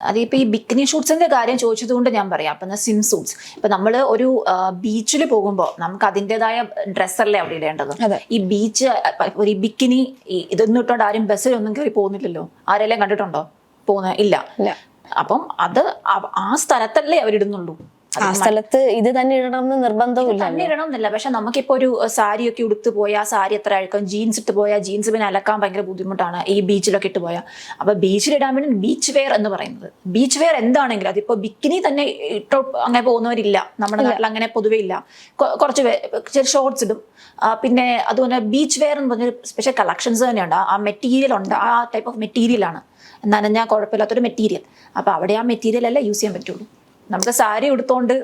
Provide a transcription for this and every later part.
അതിപ്പോ ഈ ബിക്കിനി ഷൂട്ട്സിന്റെ കാര്യം ചോദിച്ചത് കൊണ്ട് ഞാൻ പറയാം. അപ്പൊ സ്വിം സൂട്ട്സ് ഇപ്പൊ നമ്മൾ ഒരു ബീച്ചിൽ പോകുമ്പോൾ നമുക്ക് അതിന്റെതായ ഡ്രസ്സല്ലേ അവിടെ ഇടേണ്ടത്? ഈ ബീച്ച് ഒരു ബിക്കിനി ഇതൊന്നും ഇട്ടോണ്ട് ആരും ബസ്സിലൊന്നും കയറി പോകുന്നില്ലല്ലോ? ആരെല്ലാം കണ്ടിട്ടുണ്ടോ? പോകുന്ന ഇല്ല. അപ്പം അത് ആ സ്ഥലത്തല്ലേ അവരിടുന്നുള്ളൂ. ആ സ്ഥലത്ത് ഇത് തന്നെ ഇടണം എന്ന് നിർബന്ധമില്ല തന്നെ ഇടണം എന്നില്ല പക്ഷെ നമുക്കിപ്പോ ഒരു സാരി ഒക്കെ ഉടുത്ത് പോയാൽ സാരി എത്ര അഴുക്കും. ജീൻസ് ഇട്ട് പോയാൽ ജീൻസ് പിന്നെ അലക്കാൻ ഭയങ്കര ബുദ്ധിമുട്ടാണ് ഈ ബീച്ചിലൊക്കെ ഇട്ട് പോയാൽ അപ്പൊ ബീച്ചിൽ ഇടാൻ വേണ്ടി ബീച്ച് വെയർ എന്ന് പറയുന്നത്. ബീച്ച് വെയർ എന്താണെങ്കിലും അതിപ്പോ ബിക്കിനി തന്നെ ഇട്ടോ അങ്ങനെ പോകുന്നവരില്ല. നമ്മുടെ നാട്ടിൽ അങ്ങനെ പൊതുവെ ഇല്ല. കുറച്ച് ഷോർട്സ് ഇടും. പിന്നെ അതുപോലെ ബീച്ച് വെയർ എന്ന് പറഞ്ഞൊരു സ്പെഷ്യൽ കളക്ഷൻസ് തന്നെയുണ്ട്. ആ മെറ്റീരിയൽ ഉണ്ട്. ആ ടൈപ്പ് ഓഫ് മെറ്റീരിയൽ മെറ്റീരിയലാണ് നനഞ്ഞാൽ കുഴപ്പമില്ലാത്തൊരു മെറ്റീരിയൽ അപ്പൊ അവിടെ ആ മെറ്റീരിയൽ അല്ലേ യൂസ് ചെയ്യാൻ പറ്റുള്ളൂ. നമുക്ക് സാരി ഉടുത്തോണ്ട്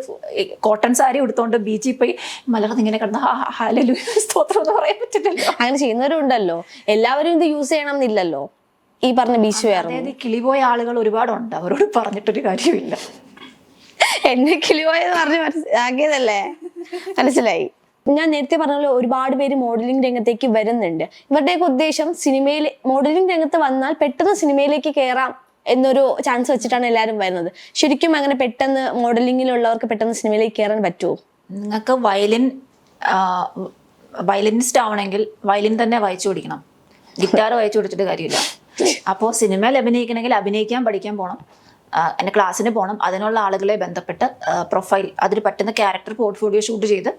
കോട്ടൺ സാരി ഉടുത്തോണ്ട് ബീച്ചിൽ പോയി മലർന്ന് ഇങ്ങനെ കിടന്ന ഹാലലു സ്തോത്രം എന്ന് പറയാൻ പറ്റില്ലല്ലോ. അങ്ങനെ ചെയ്യുന്നവരും ഉണ്ടല്ലോ എല്ലാവരും ഇത് യൂസ് ചെയ്യണം എന്നില്ലല്ലോ. ഈ പറഞ്ഞ ബീച്ച് വെയർ അതായത് കിളി കിളിപോയ ആളുകൾ ഒരുപാടുണ്ട്. അവരോട് പറഞ്ഞിട്ടൊരു കാര്യമില്ല. എന്നെ കിളിപോയെന്ന് പറഞ്ഞ് മനസ്സിലാക്കിയതല്ലേ മനസ്സിലായി. ഞാൻ നേരത്തെ പറഞ്ഞ പോലെ ഒരുപാട് പേര് മോഡലിംഗ് രംഗത്തേക്ക് വരുന്നുണ്ട്. ഇവരുടെയൊക്കെ ഉദ്ദേശം സിനിമയിൽ മോഡലിംഗ് രംഗത്ത് വന്നാൽ പെട്ടെന്ന് സിനിമയിലേക്ക് കയറാം എന്നൊരു ചാൻസ് വെച്ചിട്ടാണ് എല്ലാവരും വരുന്നത്. ശരിക്കും അങ്ങനെ പെട്ടെന്ന് മോഡലിംഗിലുള്ളവർക്ക് പെട്ടെന്ന് സിനിമയിലേക്ക് കയറാൻ പറ്റുമോ നിങ്ങൾക്ക് വയലിൻ വയലിനിസ്റ്റ് ആവണമെങ്കിൽ വയലിൻ തന്നെ വായിച്ചു പഠിക്കണം ഗിറ്റാർ വായിച്ചു പിടിച്ചിട്ട് കാര്യമില്ല. അപ്പോൾ സിനിമയിൽ അഭിനയിക്കണമെങ്കിൽ അഭിനയിക്കാൻ പഠിക്കാൻ പോകണം എന്റെ ക്ലാസ്സിന് പോകണം അതിനുള്ള ആളുകളെ ബന്ധപ്പെട്ട് പ്രൊഫൈൽ അതിന് പറ്റുന്ന ക്യാരക്ടർ പോർട്ട്ഫോളിയോ ഷൂട്ട് ചെയ്ത്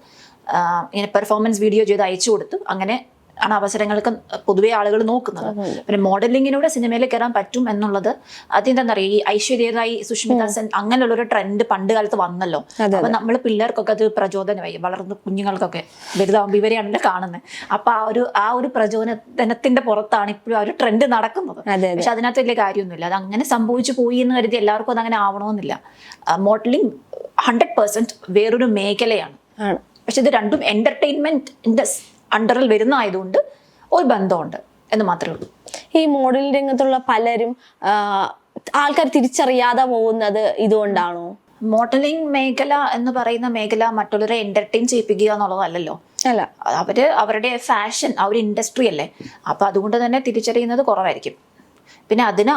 ഇങ്ങനെ പെർഫോമൻസ് വീഡിയോ ചെയ്ത് അയച്ചു കൊടുത്തു അങ്ങനെ ആണ് അവസരങ്ങൾക്ക് പൊതുവെ ആളുകൾ നോക്കുന്നത്. പിന്നെ മോഡലിങ്ങിലൂടെ സിനിമയിൽ കയറാൻ പറ്റും എന്നുള്ളത് അതെന്താണെന്ന് പറയുക ഈ ഐശ്വര്യതായി സുഷ്മിത സെൻ അങ്ങനെയുള്ള ഒരു ട്രെൻഡ് പണ്ട് കാലത്ത് വന്നല്ലോ. അപ്പൊ നമ്മൾ പിള്ളേർക്കൊക്കെ അത് പ്രചോദനമായി വളർന്ന കുഞ്ഞുങ്ങൾക്കൊക്കെ വലുതാവുമ്പോൾ ഇവരെയാണല്ലോ കാണുന്നത് അപ്പൊ ആ ഒരു ആ ഒരു പ്രചോദനത്തിന്റെ പുറത്താണ് ഇപ്പോഴും ആ ഒരു ട്രെൻഡ് നടക്കുന്നത്. പക്ഷെ അതിനകത്ത് വലിയ കാര്യമൊന്നുമില്ല. അത് അങ്ങനെ സംഭവിച്ചു പോയി എന്ന് കരുതി എല്ലാവർക്കും അത് അങ്ങനെ ആവണമെന്നില്ല. മോഡലിംഗ് ഹൺഡ്രഡ് പേഴ്സെന്റ് വേറൊരു മേഖലയാണ്. പക്ഷെ ഇത് രണ്ടും എന്റർടൈൻമെന്റിന്റെ അണ്ടറിൽ വരുന്നതായതുകൊണ്ട് ഒരു ബന്ധമുണ്ട് എന്ന് മാത്രമേ ഉള്ളൂ. ഈ മോഡലിംഗ് രംഗത്തുള്ള പലരും ആൾക്കാർ തിരിച്ചറിയാതെ പോകുന്നത് ഇതുകൊണ്ടാണോ? മോഡലിംഗ് മേഖല എന്ന് പറയുന്ന മേഖല മറ്റുള്ളവരെ എന്റർടൈൻ ചെയ്യിപ്പിക്കുക എന്നുള്ളതല്ലല്ലോ. അല്ല. അവർ അവരുടെ ഫാഷൻ ആ ഒരു ഇൻഡസ്ട്രി അല്ലേ? അപ്പൊ അതുകൊണ്ട് തന്നെ തിരിച്ചറിയുന്നത് കുറവായിരിക്കും. പിന്നെ അതിന്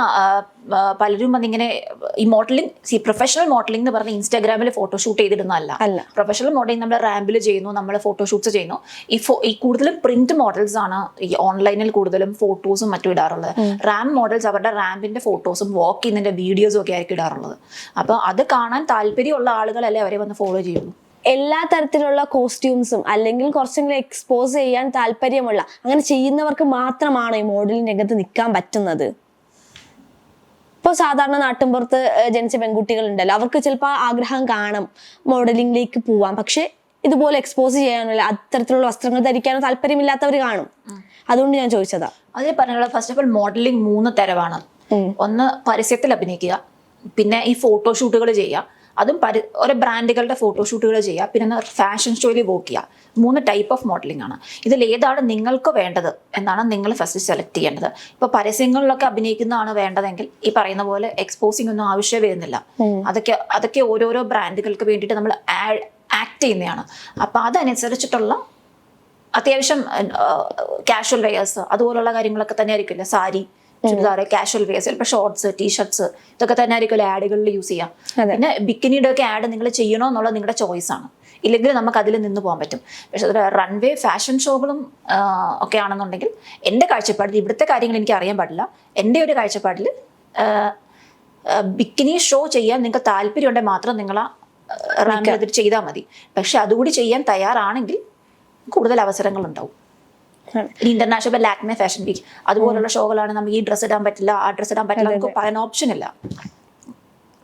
പലരും വന്നിങ്ങനെ ഈ മോഡലിംഗ് സി പ്രൊഫഷണൽ മോഡലിംഗ് എന്ന് പറഞ്ഞ ഇൻസ്റ്റാഗ്രാമിൽ ഫോട്ടോഷൂട്ട് ചെയ്തിടുന്നതല്ല. അല്ല. പ്രൊഫഷണൽ മോഡലിംഗ് നമ്മൾ റാമ്പിൽ ചെയ്യുന്നു നമ്മൾ ഫോട്ടോ ഫോട്ടോഷൂട്ട്സ് ചെയ്യുന്നു. ഈ ഫോ ഈ കൂടുതലും പ്രിന്റ് മോഡൽസ് ആണ് ഈ ഓൺലൈനിൽ കൂടുതലും ഫോട്ടോസും മറ്റും ഇടാറുള്ളത്. റാം മോഡൽസ് അവരുടെ റാമ്പിന്റെ ഫോട്ടോസും വോക്ക് ചെയ്യുന്നതിന്റെ വീഡിയോസും ഒക്കെ ആയിരിക്കും ഇടാറുള്ളത്. അപ്പൊ അത് കാണാൻ താല്പര്യമുള്ള ആളുകളല്ലേ അവരെ വന്ന് ഫോളോ ചെയ്യുള്ളൂ. എല്ലാ തരത്തിലുള്ള കോസ്റ്റ്യൂംസും അല്ലെങ്കിൽ കുറച്ചെങ്കിലും എക്സ്പോസ് ചെയ്യാൻ താല്പര്യമുള്ള അങ്ങനെ ചെയ്യുന്നവർക്ക് മാത്രമാണ് ഈ മോഡലിംഗ് രംഗത്ത് നിൽക്കാൻ പറ്റുന്നത്. ഇപ്പോൾ സാധാരണ നാട്ടിൻപുറത്ത് ജനിച്ച പെൺകുട്ടികൾ ഉണ്ടല്ലോ അവർക്ക് ചിലപ്പോൾ ആഗ്രഹം കാണും മോഡലിംഗിലേക്ക് പോവാം പക്ഷെ ഇതുപോലെ എക്സ്പോസ് ചെയ്യാനുള്ള അത്തരത്തിലുള്ള വസ്ത്രങ്ങൾ ധരിക്കാനോ താല്പര്യമില്ലാത്തവർ കാണും. അതുകൊണ്ട് ഞാൻ ചോദിച്ചതാ. അതേ പറഞ്ഞുള്ള ഫസ്റ്റ് ഓഫ് ഓൾ മോഡലിംഗ് മൂന്ന് തരമാണ്. ഒന്ന് പരസ്യത്തിൽ അഭിനയിക്കുക. പിന്നെ ഈ ഫോട്ടോഷൂട്ടുകൾ ചെയ്യുക. അതും പരി ഓരോ ബ്രാൻഡുകളുടെ ഫോട്ടോഷൂട്ടുകൾ ചെയ്യുക പിന്നെ ഫാഷൻ ഷോയിൽ വോക്ക് ചെയ്യുക. മൂന്ന് ടൈപ്പ് ഓഫ് മോഡലിംഗ് ആണ്. ഇതിൽ ഏതാണ് നിങ്ങൾക്ക് വേണ്ടത് എന്നാണ് നിങ്ങൾ ഫസ്റ്റ് സെലക്ട് ചെയ്യേണ്ടത്. ഇപ്പോൾ പരസ്യങ്ങളിലൊക്കെ അഭിനയിക്കുന്നതാണ് വേണ്ടതെങ്കിൽ ഈ പറയുന്ന പോലെ എക്സ്പോസിംഗ് ഒന്നും ആവശ്യം വരുന്നില്ല. അതൊക്കെ അതൊക്കെ ഓരോരോ ബ്രാൻഡുകൾക്ക് വേണ്ടിയിട്ട് നമ്മൾ ആക്ട് ചെയ്യുന്നതാണ്. അപ്പോൾ അതനുസരിച്ചിട്ടുള്ള അത്യാവശ്യം കാഷ്വൽ വെയേഴ്സ് അതുപോലുള്ള കാര്യങ്ങളൊക്കെ തന്നെ ആയിരിക്കില്ല സാരി ചുരിദാർ കാഷ്വൽ വെയേഴ്സ് ചിലപ്പോൾ ഷോർട്സ് ടീഷർട്സ് ഇതൊക്കെ തന്നെ ആയിരിക്കും ആഡുകളിൽ യൂസ് ചെയ്യാം. പിന്നെ ബിക്കിനിയുടെ ഒക്കെ ആഡ് നിങ്ങൾ ചെയ്യണോ എന്നുള്ളത് നിങ്ങളുടെ ചോയ്സ് ആണ്. ഇല്ലെങ്കിൽ നമുക്ക് അതിൽ നിന്ന് പോകാൻ പറ്റും. പക്ഷെ അത് റൺവേ ഫാഷൻ ഷോകളും ഒക്കെ ആണെന്നുണ്ടെങ്കിൽ എന്റെ കാഴ്ചപ്പാടിൽ ഇവിടുത്തെ കാര്യങ്ങൾ എനിക്ക് അറിയാൻ പാടില്ല. എന്റെ ഒരു കാഴ്ചപ്പാടിൽ ബിക്കിനി ഷോ ചെയ്യാൻ നിങ്ങൾക്ക് താല്പര്യമുണ്ടെങ്കിൽ മാത്രം നിങ്ങൾ ആ റാമ്പിൽ ചെയ്താൽ മതി. പക്ഷെ അതുകൂടി ചെയ്യാൻ തയ്യാറാണെങ്കിൽ കൂടുതൽ അവസരങ്ങൾ ഉണ്ടാവും ഇപ്പൊ ഇന്റർനാഷണൽ ലാക്മെ ഫാഷൻ വീക്ക് അതുപോലുള്ള ഷോകളാണ് നമുക്ക് ഈ ഡ്രസ് ഇടാൻ പറ്റില്ല. ആ ഡ്രസ് ഇടാൻ പറ്റില്ല. നമുക്ക് പറയാൻ ഓപ്ഷൻ ഇല്ല.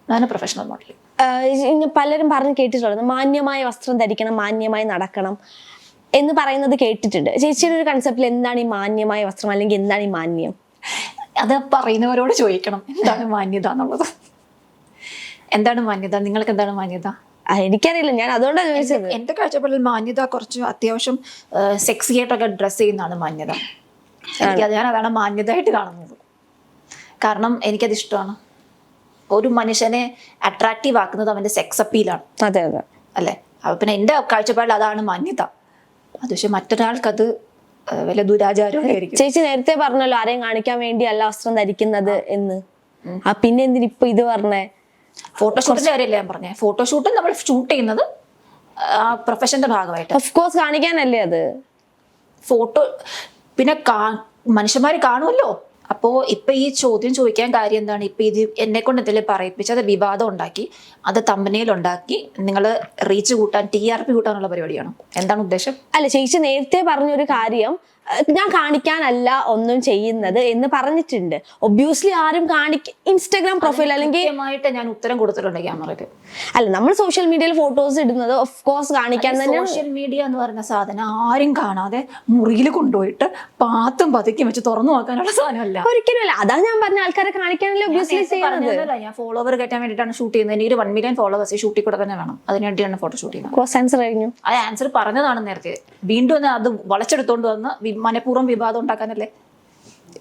അതാണ് പ്രൊഫഷണൽ മോഡൽ ആഹ് പലരും പറഞ്ഞ് കേട്ടിട്ടുള്ളത് മാന്യമായ വസ്ത്രം ധരിക്കണം മാന്യമായി നടക്കണം എന്ന് പറയുന്നത് കേട്ടിട്ടുണ്ട്. ചേച്ചിയുടെ ഒരു കൺസെപ്റ്റിൽ എന്താണ് ഈ മാന്യമായ വസ്ത്രം? അല്ലെങ്കിൽ എന്താണ് ഈ മാന്യം? അത് പറയുന്നവരോട് ചോദിക്കണം. എന്താണ് മാന്യത എന്നുള്ളത്? എന്താണ് മാന്യത? നിങ്ങൾക്ക് എന്താണ് മാന്യത? എനിക്കറിയില്ല. ഞാൻ അതുകൊണ്ടാണ് ചോദിച്ചത്. എന്റെ കാഴ്ചപ്പാടിൽ മാന്യത കുറച്ച് അത്യാവശ്യം സെക്സി ആയിട്ടൊക്കെ ഡ്രസ്സ് ചെയ്യുന്നതാണ് മാന്യത. എനിക്കത് ഞാൻ അതാണ് മാന്യതയായിട്ട് കാണുന്നത്. കാരണം എനിക്കത് ഇഷ്ടമാണ്. ഒരു മനുഷ്യനെ അട്രാക്റ്റീവ് ആക്കുന്നത് അവന്റെ സെക്സ് അപ്പീലാണ് അതെ അതെ. അല്ലേ? അപ്പൊ പിന്നെ എന്റെ കാഴ്ചപ്പാടിൽ അതാണ് മാന്യത. അത് പക്ഷെ മറ്റൊരാൾക്കത് വല്ല ദുരാചാരമായിരിക്കും ചേച്ചി നേരത്തെ പറഞ്ഞല്ലോ ആരെയും കാണിക്കാൻ വേണ്ടി അല്ല വസ്ത്രം ധരിക്കുന്നത് എന്ന്. ആ പിന്നെ എന്തിനാ ഇപ്പൊ ഇത് പറഞ്ഞേ? ഫോട്ടോഷൂട്ടിന്റെ കാര്യമല്ലേ ഞാൻ പറഞ്ഞത് ഫോട്ടോഷൂട്ട് നമ്മൾ ഷൂട്ട് ചെയ്യുന്നത് ആ പ്രൊഫഷന്റെ ഭാഗമായിട്ട്. ഓഫ് കോഴ്സ് കാണിക്കാനല്ലേ അത്. ഫോട്ടോ പിന്നെ മനുഷ്യന്മാർ കാണുമല്ലോ. അപ്പോ ഇപ്പൊ ഈ ചോദ്യം ചോദിക്കാൻ കാര്യം എന്താണ്? ഇപ്പൊ ഇത് എന്നെ കൊണ്ട് എന്തെങ്കിലും പറയിപ്പിച്ച് അത് വിവാദം ഉണ്ടാക്കി അത് തമ്പനയിൽ ഉണ്ടാക്കി നിങ്ങൾ റീച്ച് കൂട്ടാൻ ടി ആർ പി കൂട്ടാനുള്ള പരിപാടിയാണ്? എന്താണ് ഉദ്ദേശം? അല്ല ചേച്ചി നേരത്തെ പറഞ്ഞൊരു കാര്യം ഞാൻ കാണിക്കാനല്ല ഒന്നും ചെയ്യുന്നത് എന്ന് പറഞ്ഞിട്ടുണ്ട്. ഒബ്വിയസ്ലി ആരും കാണിക്ക ഇൻസ്റ്റാഗ്രാം പ്രൊഫൈൽ അല്ലെങ്കിൽ ഞാൻ ഉത്തരം കൊടുത്തിട്ടുണ്ട് ക്യാമറയ്ക്ക് അല്ല നമ്മൾ സോഷ്യൽ മീഡിയയിൽ ഫോട്ടോസ് ഇടുന്നത് ഓഫ് കോഴ്സ് കാണിക്കാൻ തന്നെ സോഷ്യൽ മീഡിയ എന്ന് പറയുന്ന സാധനം ആരും കാണാതെ മുറിയിൽ കൊണ്ടുപോയിട്ട് പാത്തും പതുക്കി വെച്ച് തുറന്നു നോക്കാനുള്ള സാധനമല്ല. ഒരിക്കലും അല്ല അതാ ഞാൻ പറഞ്ഞ ആൾക്കാരെ കാണിക്കാനല്ലേ ഒബ്വിയസ്ലി ചെയ്യുന്നത്. ഞാൻ ഫോളോവർ കയറ്റാൻ വേണ്ടിയിട്ടാണ് ഷൂട്ട് ചെയ്യുന്നത്. എനിക്ക് ഒരു വൺ മില്യൺ ഫോളോവേഴ്സ് ഷൂട്ടിൽ കൂടെ തന്നെ വേണം. അതിന് വേണ്ടിയാണ് ഫോട്ടോ ഷൂട്ട് ചെയ്യുന്നത്. ആൻസർ കഴിഞ്ഞു. ആ ആൻസർ പറഞ്ഞതാണ് നേരത്തെ. വീണ്ടും അത് വളച്ചെടുത്തോണ്ട് വന്ന് മനഃപൂർവം വിവാദം ഉണ്ടാക്കാനല്ലേ?